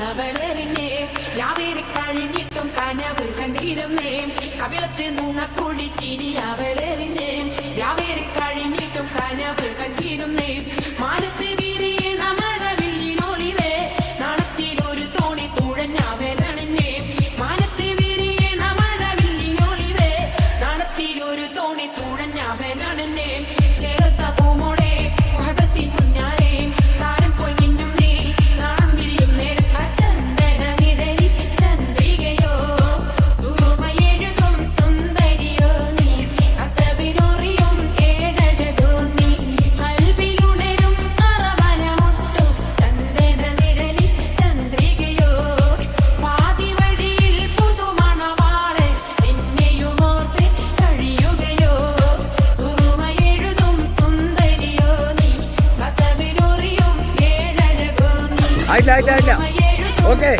അവളെറിഞ്ഞേ രാവേറി കഴിഞ്ഞിട്ടും കനവ് കണ്ടിരുന്നേ. കവിളത്ത് നുണക്കുഴി ചിരി അവളെറിഞ്ഞേ രാവേറി കഴിഞ്ഞിട്ടും കനവ് കണ്ടിരുന്നേ. മാനത്തെ നാണത്തിലൊരു തോണി മാനത്ത് തുഴഞ്ഞവരണിഞ്ഞേ ചേർത്ത ആയില്ല ആയില്ല ആയില്ല ഓക്കേ.